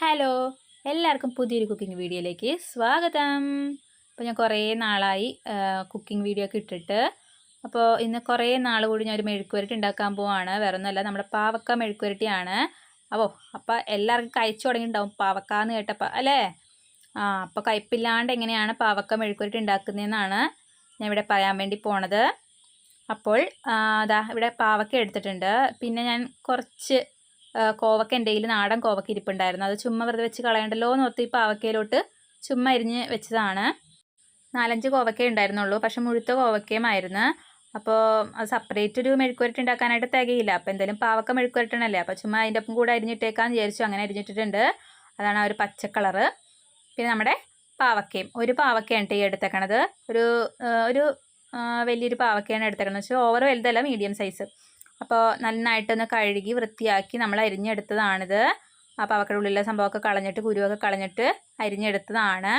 Hello എല്ലാവർക്കും പുതിയൊരു cooking വീഡിയോയിലേക്ക് സ്വാഗതം. അപ്പോൾ ഞാൻ കുറേ നാളായി കുക്കിംഗ് വീഡിയോ ഒക്കെ ഇട്ടിട്ട്. അപ്പോൾ ഇന്ന് കുറേ നാൾ കൂടി ഞാൻ ഒരു മെഴുക്കുവരട്ടി ഉണ്ടാക്കാൻ പോവാണ്. വേറെ ഒന്നുമല്ല നമ്മുടെ പാവക്ക മെഴുക്കുവരട്ടിയാണ്. അപ്പോൾ അപ്പോൾ എല്ലാവർക്കും കഴിച്ചു തുടങ്ങിയിട്ടുണ്ടാവും പാവക്ക എന്ന് കേട്ടപ്പോൾ അല്ലേ? ആ അപ്പോൾ കയ്പില്ലാണ്ട് എങ്ങനെയാണ് പാവക്ക മെഴുക്കുവരട്ടി ഉണ്ടാക്കുന്നതെന്നാണ് ഞാൻ ഇവിടെ പറയാൻ വേണ്ടി പോണത്. അപ്പോൾ അതാ ഇവിടെ പാവക്ക എടുത്തിട്ടുണ്ട്. പിന്നെ ഞാൻ കുറച്ച് കോവക്ക എന്റെ കയ്യിൽ നാടൻ കോവക്ക ഇരിപ്പുണ്ടായിരുന്നു. അത് ചുമ്മാ വെറുതെ വെച്ച് കളയണ്ടല്ലോ എന്ന് ഓർത്ത് ഈ പാവക്കയിലോട്ട് ചുമ്മാ അരിഞ്ഞ് വെച്ചതാണ്. നാലഞ്ച് കോവക്കേ ഉണ്ടായിരുന്നുള്ളൂ. പക്ഷെ മുഴുത്ത കോവക്കയുമായിരുന്നു അപ്പോൾ അത് സെപ്പറേറ്റ് ഒരു മെഴുക്കുവരട്ടി ഉണ്ടാക്കാനായിട്ട് തികയില്ല. അപ്പോൾ എന്തായാലും പാവക്ക മെഴുക്കുവരട്ടണല്ലേ? അപ്പോൾ ചുമ്മാ അതിന്റെ ഒപ്പം കൂടെ അരിഞ്ഞിട്ടേക്കാന്ന് വിചാരിച്ചു. അങ്ങനെ അരിഞ്ഞിട്ടിട്ടുണ്ട്. അതാണ് ആ ഒരു പച്ച കളറ്. പിന്നെ നമ്മുടെ പാവക്കയും ഒരു പാവക്കയാണ് ഈ എടുത്തേക്കണത്. ഒരു ഒരു വലിയൊരു പാവക്കയാണ് എടുത്തേക്കണത്. വെച്ചാൽ ഓവർ വലുതല്ല മീഡിയം സൈസ് അപ്പോൾ നന്നായിട്ടൊന്ന് കഴുകി വൃത്തിയാക്കി നമ്മൾ അരിഞ്ഞെടുത്തതാണിത്. അപ്പോൾ പാവക്കയുടെ ഉള്ളിലെ സംഭവമൊക്കെ കളഞ്ഞിട്ട് കുരുവൊക്കെ കളഞ്ഞിട്ട് അരിഞ്ഞെടുത്തതാണ്.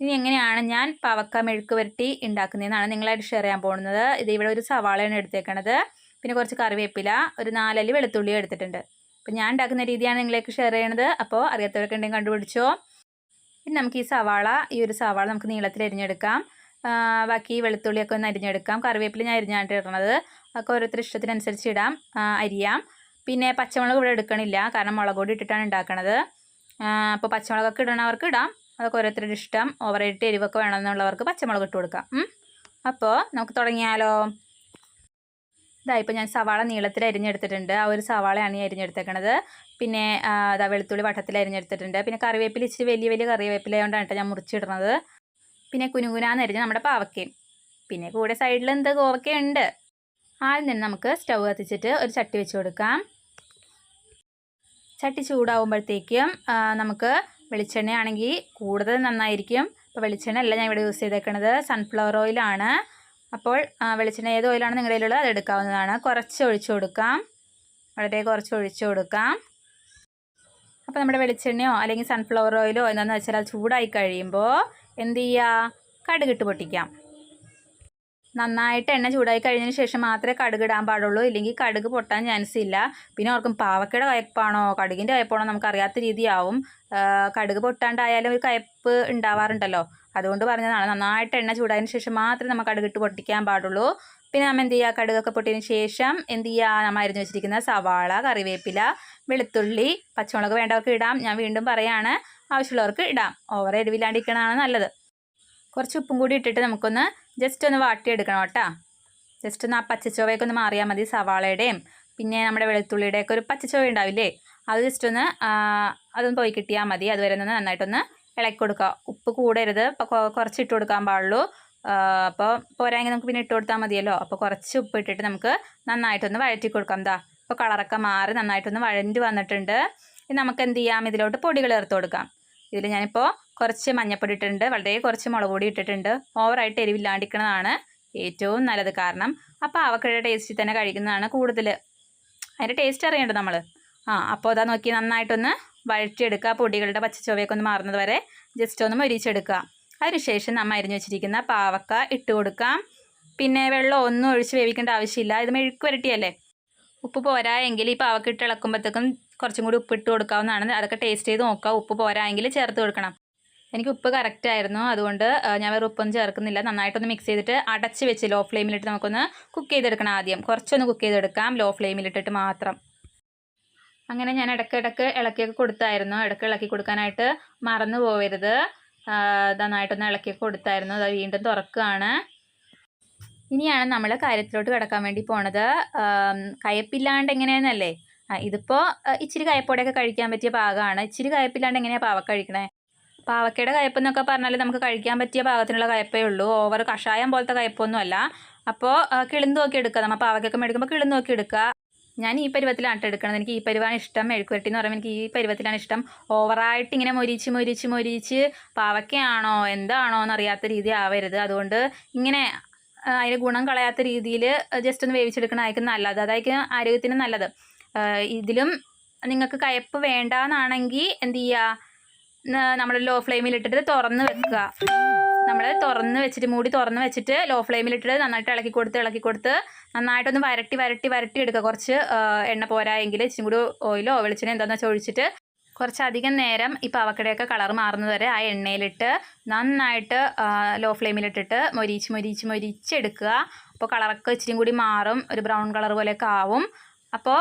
ഇനി എങ്ങനെയാണ് ഞാൻ പാവക്ക മെഴുക്ക് വരട്ടി ഉണ്ടാക്കുന്നതെന്നാണ് നിങ്ങളായിട്ട് ഷെയർ ചെയ്യാൻ പോകുന്നത്. ഇത് ഇവിടെ ഒരു സവാളയാണ് എടുത്തേക്കണത്. പിന്നെ കുറച്ച് കറിവേപ്പില ഒരു നാലല്ലി വെളുത്തുള്ളി എടുത്തിട്ടുണ്ട്. അപ്പോൾ ഞാൻ ഉണ്ടാക്കുന്ന രീതിയാണ് നിങ്ങളേക്ക് ഷെയർ ചെയ്യണത്. അപ്പോൾ അറിയാത്തവരൊക്കെ ഉണ്ടെങ്കിൽ കണ്ടുപിടിച്ചോ. പിന്നെ നമുക്ക് ഈ സവാള ഈ ഒരു സവാള നമുക്ക് നീളത്തിൽ അരിഞ്ഞെടുക്കാം. ബാക്കി വെളുത്തുള്ളിയൊക്കെ ഒന്ന് അരിഞ്ഞെടുക്കാം. കറിവേപ്പില ഞാൻ അരിഞ്ഞായിട്ട് ഇടണത്. ഒക്കെ ഓരോരുത്തർ ഇഷ്ടത്തിനനുസരിച്ച് ഇടാം. അരിയാം. പിന്നെ പച്ചമുളക് ഇവിടെ എടുക്കണില്ല. കാരണം മുളക് പൊടി ഇട്ടിട്ടാണ് ഉണ്ടാക്കണത്. അപ്പോൾ പച്ചമുളകൊക്കെ ഇടണവർക്ക് ഇടാം. അതൊക്കെ ഓരോരുത്തരുടെ ഇഷ്ടം. ഓവറായിട്ട് എരിവൊക്കെ വേണമെന്നുള്ളവർക്ക് പച്ചമുളക് ഇട്ട് കൊടുക്കാം. അപ്പോൾ നമുക്ക് തുടങ്ങിയാലോ? ഇതാ ഇപ്പോൾ ഞാൻ സവാള നീളത്തിൽ അരിഞ്ഞെടുത്തിട്ടുണ്ട്. ആ ഒരു സവാളയാണ് ഈ അരിഞ്ഞെടുത്തേക്കണത്. പിന്നെ അതാ വെളുത്തുള്ളി വട്ടത്തിൽ അരിഞ്ഞെടുത്തിട്ടുണ്ട്. പിന്നെ കറിവേപ്പില ഇച്ചിരി വലിയ വലിയ കറിവേപ്പില കൊണ്ടാണ് ഞാൻ മുറിച്ചിടുന്നത് പിന്നെ കുനുകുനാന്ന് അരിഞ്ഞ് നമ്മുടെ പാവക്കയും. പിന്നെ കൂടെ സൈഡിൽ എന്ത്? കോവക്കയുണ്ട് ആദ്യം തന്നെ നമുക്ക് സ്റ്റൗ കത്തിച്ചിട്ട് ഒരു ചട്ടി വെച്ച് കൊടുക്കാം. ചട്ടി ചൂടാവുമ്പോഴത്തേക്കും നമുക്ക് വെളിച്ചെണ്ണയാണെങ്കിൽ കൂടുതൽ നന്നായിരിക്കും. അപ്പോൾ വെളിച്ചെണ്ണ അല്ല ഞാൻ ഇവിടെ യൂസ് ചെയ്തേക്കുന്നത് സൺഫ്ലവർ ഓയിലാണ് അപ്പോൾ വെളിച്ചെണ്ണ ഏത് ഓയിലാണ് നിങ്ങളുടെ കയ്യിലുള്ളത് അത് എടുക്കാവുന്നതാണ്. കുറച്ച് ഒഴിച്ചു കൊടുക്കാം. വളരെ കുറച്ച് ഒഴിച്ചു കൊടുക്കാം. അപ്പോൾ നമ്മുടെ വെളിച്ചെണ്ണയോ അല്ലെങ്കിൽ സൺഫ്ലവർ ഓയിലോ എന്താണെന്ന് വെച്ചാൽ അത് ചൂടായി കഴിയുമ്പോൾ എന്ത് ചെയ്യുക കടുകിട്ട് പൊട്ടിക്കാം. നന്നായിട്ട് എണ്ണ ചൂടായി കഴിഞ്ഞതിന് ശേഷം മാത്രമേ കടുക് ഇടാൻ പാടുള്ളൂ. ഇല്ലെങ്കിൽ കടുക് പൊട്ടാൻ ചാൻസ് ഇല്ല. പിന്നെ ഓർക്കും പാവക്കയുടെ കയപ്പാണോ? കടുകിന്റെ കയപ്പാണോ നമുക്കറിയാത്ത രീതിയാവും. കടുക് പൊട്ടാണ്ടായാലും ഒരു കയപ്പ് ഉണ്ടാവാറുണ്ടല്ലോ. അതുകൊണ്ട് പറഞ്ഞതാണ് നന്നായിട്ട് എണ്ണ ചൂടായതിന് ശേഷം മാത്രമേ നമുക്ക് കടുകിട്ട് പൊട്ടിക്കാൻ പാടുള്ളൂ. പിന്നെ നമ്മൾ എന്ത് ചെയ്യുക കടുകൊക്കെ പൊട്ടിയതിന് ശേഷം എന്ത് ചെയ്യുക നമ്മൾ അരിഞ്ഞു വെച്ചിരിക്കുന്ന സവാള കറിവേപ്പില വെളുത്തുള്ളി പച്ചമുളക് വേണ്ടവർക്ക് ഇടാം. ഞാൻ വീണ്ടും പറയാണ് ആവശ്യമുള്ളവർക്ക് ഇടാം. ഓവർ എരിവില്ലാണ്ടിരിക്കണതാണ് നല്ലത്. കുറച്ച് ഉപ്പും കൂടി ഇട്ടിട്ട് നമുക്കൊന്ന് ജസ്റ്റ് ഒന്ന് വാട്ടിയെടുക്കണം കേട്ടോ. ജസ്റ്റ് ഒന്ന് ആ പച്ചച്ചോവയൊക്കെ ഒന്ന് മാറിയാൽ മതി സവാളയുടെയും പിന്നെ നമ്മുടെ വെളുത്തുള്ളിയുടെയൊക്കെ ഒരു പച്ചച്ചോവ ഉണ്ടാവില്ലേ? അത് ജസ്റ്റ് ഒന്ന് അതൊന്ന് പോയി കിട്ടിയാൽ മതി. അതുവരെ ഒന്ന് നന്നായിട്ടൊന്ന് ഇളക്കി കൊടുക്കുക. ഉപ്പ് കൂടരുത്. കുറച്ച് ഇട്ട് കൊടുക്കാൻ പാടുള്ളൂ. അപ്പോൾ പോരായെങ്കിൽ നമുക്ക് പിന്നെ ഇട്ട് കൊടുത്താൽ മതിയല്ലോ. അപ്പോൾ കുറച്ച് ഉപ്പ് ഇട്ടിട്ട് നമുക്ക് നന്നായിട്ടൊന്ന് വഴറ്റി കൊടുക്കാം എന്താ ഇപ്പോൾ കളറൊക്കെ മാറി നന്നായിട്ടൊന്ന് വഴണ്ടി വന്നിട്ടുണ്ട്. നമുക്ക് എന്ത് ചെയ്യാം? ഇതിലോട്ട് പൊടികൾ ചേർത്ത് കൊടുക്കാം. ഇതിൽ ഞാനിപ്പോൾ കുറച്ച് മഞ്ഞപ്പൊടി ഇട്ടിട്ടുണ്ട്. വളരെ കുറച്ച് മുളക് പൊടി ഇട്ടിട്ടുണ്ട്. ഓവറായിട്ട് എരിവില്ലാണ്ടിരിക്കുന്നതാണ് ഏറ്റവും നല്ലത് കാരണം. ആ പാവക്കയുടെ ടേസ്റ്റിൽ തന്നെ കഴിക്കുന്നതാണ് കൂടുതൽ അതിന്റെ ടേസ്റ്റ് അറിയേണ്ടത് നമ്മൾ ആ അപ്പോൾ അതാ നോക്കി നന്നായിട്ടൊന്ന് വഴറ്റിയെടുക്കുക. പൊടികളുടെ പച്ചച്ചുവയൊക്കെ ഒന്ന് മാറുന്നത് വരെ ജസ്റ്റ് ഒന്ന് മൊരിച്ചെടുക്കുക. അതിനുശേഷം നമ്മൾ അരിഞ്ഞു വെച്ചിരിക്കുന്ന പാവക്ക ഇട്ട് കൊടുക്കാം. പിന്നെ വെള്ളം ഒന്നും ഒഴിച്ച് വേവിക്കേണ്ട ആവശ്യമില്ല. ഇത് മെഴുക്ക് വരട്ടിയല്ലേ? ഉപ്പ് പോരാ എങ്കിൽ ഈ പാവക്ക ഇട്ട് ഇളക്കുമ്പോഴത്തേക്കും കുറച്ചും കൂടി ഉപ്പ് ഇട്ട് കൊടുക്കാവുന്നതാണ്. അതൊക്കെ ടേസ്റ്റ് ചെയ്ത് നോക്കുക ഉപ്പ് പോരായെങ്കിൽ ചേർത്ത് കൊടുക്കണം. എനിക്ക് ഉപ്പ് കറക്റ്റ് ആയിരുന്നു. അതുകൊണ്ട് ഞാൻ വേറെ ഉപ്പൊന്നും ചേർക്കുന്നില്ല. നന്നായിട്ടൊന്ന് മിക്സ് ചെയ്തിട്ട് അടച്ച് വെച്ച് ലോ ഫ്ലെയിമിലിട്ട് നമുക്കൊന്ന് കുക്ക് ചെയ്തെടുക്കണം ആദ്യം. കുറച്ചൊന്ന് കുക്ക് ചെയ്തെടുക്കാം ലോ ഫ്ലെയിമിലിട്ടിട്ട് മാത്രം. അങ്ങനെ ഞാൻ ഇടയ്ക്കിടയ്ക്ക് ഇളക്കിയൊക്കെ കൊടുത്തായിരുന്നു. ഇടയ്ക്ക് ഇളക്കി കൊടുക്കാനായിട്ട് മറന്നു പോവരുത്. നന്നായിട്ടൊന്ന് ഇളക്കി കൊടുത്തായിരുന്നു. അത് വീണ്ടും തുറക്കുകയാണ്. ഇനിയാണ് നമ്മൾ കാര്യത്തിലോട്ട് കിടക്കാൻ വേണ്ടി പോണത്. കയപ്പില്ലാണ്ട് എങ്ങനെയാണെന്നല്ലേ ഇതിപ്പോൾ ഇച്ചിരി കയപ്പോടെയൊക്കെ കഴിക്കാൻ പറ്റിയ പാകമാണ് ഇച്ചിരി കയപ്പില്ലാണ്ട് എങ്ങനെയാണ് പാവ കഴിക്കണേ? പാവക്കയുടെ കയപ്പ് എന്നൊക്കെ പറഞ്ഞാൽ നമുക്ക് കഴിക്കാൻ പറ്റിയ പാകത്തിനുള്ള കയപ്പേ ഉള്ളൂ. ഓവർ കഷായം പോലത്തെ കയപ്പൊന്നുമല്ല അപ്പോൾ കിളിന്ന് നോക്കി എടുക്കുക നമ്മൾ പാവക്കൊക്കെ മേടിക്കുമ്പോൾ കിളിന്ന് നോക്കി എടുക്കുക ഞാൻ ഈ പരുവത്തിലാണ് എടുക്കുന്നത് എനിക്ക് ഈ പരുവാണ് ഇഷ്ടം. മെഴുക്കുവരട്ടി എന്ന് പറയുമ്പോൾ എനിക്ക് ഈ പരുവത്തിലാണ് ഇഷ്ടം. ഓവറായിട്ട് ഇങ്ങനെ മൊരിച്ച് മൊരിച്ച് മൊരിച്ച് പാവക്കയാണോ എന്താണോ എന്നറിയാത്ത രീതി ആവരുത്. അതുകൊണ്ട് ഇങ്ങനെ അതിന് ഗുണം കളയാത്ത രീതിയിൽ ജസ്റ്റ് ഒന്ന് വേവിച്ചെടുക്കണമായിരിക്കും നല്ലത്. അതായിരിക്കും ആരോഗ്യത്തിന് നല്ലത്. ഇതിലും നിങ്ങൾക്ക് കയപ്പ് വേണ്ടാന്നാണെങ്കിൽ എന്ത് ചെയ്യുക നമ്മൾ ലോ ഫ്ലെയിമിൽ ഇട്ടിട്ട് തുറന്ന് വെക്കുക. നമ്മൾ തുറന്ന് വെച്ചിട്ട് മൂടി തുറന്ന് വെച്ചിട്ട് ലോ ഫ്ലെയിമിൽ ഇട്ടിട്ട് നന്നായിട്ട് ഇളക്കി കൊടുത്ത് ഇളക്കി കൊടുത്ത് നന്നായിട്ടൊന്ന് വരട്ടി വരട്ടി വരട്ടി എടുക്കുക. കുറച്ച് എണ്ണ പോരായെങ്കിൽ ഇച്ചിരി കൂടി ഓയിലോ വെളിച്ചെണ്ണ എന്താണെന്ന് വെച്ചാൽ ഒഴിച്ചിട്ട് കുറച്ചധികം നേരം ഈ പാവക്കടയൊക്കെ കളർ മാറുന്നത് വരെ ആ എണ്ണയിലിട്ട് നന്നായിട്ട് ലോ ഫ്ലെയിമിലിട്ടിട്ട് മൊരിച്ച് മൊരിച്ച് മൊരിച്ചെടുക്കുക അപ്പോൾ കളറൊക്കെ ഇച്ചിരി കൂടി മാറും. ഒരു ബ്രൗൺ കളർ പോലെയൊക്കെ ആവും. അപ്പോൾ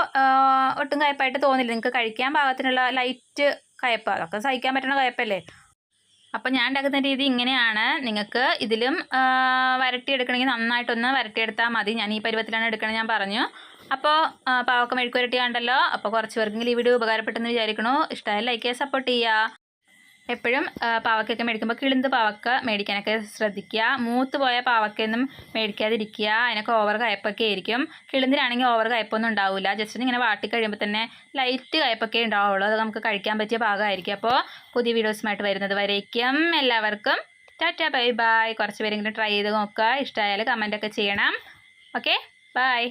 ഒട്ടും കയപ്പായിട്ട് തോന്നില്ല. നിങ്ങൾക്ക് കഴിക്കാൻ പാകത്തിനുള്ള ലൈറ്റ് കയപ്പ് അതൊക്കെ സഹിക്കാൻ പറ്റുന്ന കയപ്പല്ലേ? അപ്പോൾ ഞാൻ ഉണ്ടാക്കുന്ന രീതി ഇങ്ങനെയാണ്. നിങ്ങൾക്ക് ഇതിലും വരട്ടി വരട്ടിയെടുക്കണമെങ്കിൽ നന്നായിട്ടൊന്ന് വരട്ടിയെടുത്താൽ മതി. ഞാൻ ഈ പരുവത്തിലാണ് എടുക്കണത് ഞാൻ പറഞ്ഞു. അപ്പോൾ പാവക്കം മെഴുക്കുരട്ടി കണ്ടല്ലോ. അപ്പോൾ കുറച്ച് പേർക്കെങ്കിലും ഈ വീഡിയോ ഉപകാരപ്പെട്ടെന്ന് വിചാരിക്കണു. ഇഷ്ടമായ ലൈക്ക് ചെയ്യുക സപ്പോർട്ട് ചെയ്യുക. എപ്പോഴും പാവക്കൊക്കെ മേടിക്കുമ്പോൾ കിളിന്ത് പാവക്ക മേടിക്കാനൊക്കെ ശ്രദ്ധിക്കുക. മൂത്ത് പോയ പാവക്കയൊന്നും മേടിക്കാതിരിക്കുക. അതിനൊക്കെ ഓവർ കയപ്പൊക്കെ ആയിരിക്കും. കിളിന്തിനാണെങ്കിൽ ഓവർ കയപ്പൊന്നും ഉണ്ടാവില്ല ജസ്റ്റ് ഇങ്ങനെ വാട്ടി കഴിയുമ്പോൾ തന്നെ ലൈറ്റ് കയപ്പൊക്കെ ഉണ്ടാവുള്ളൂ. അത് നമുക്ക് കഴിക്കാൻ പറ്റിയ പാകമായിരിക്കും. അപ്പോൾ പുതിയ വീഡിയോസുമായിട്ട് വരുന്നത് വരേക്കും എല്ലാവർക്കും. ടാറ്റ ബൈ ബൈ കുറച്ച് പേരെങ്കിലും ട്രൈ ചെയ്ത് നോക്കുക. ഇഷ്ടമായാൽ കമന്റൊക്കെ ചെയ്യണം. Okay bye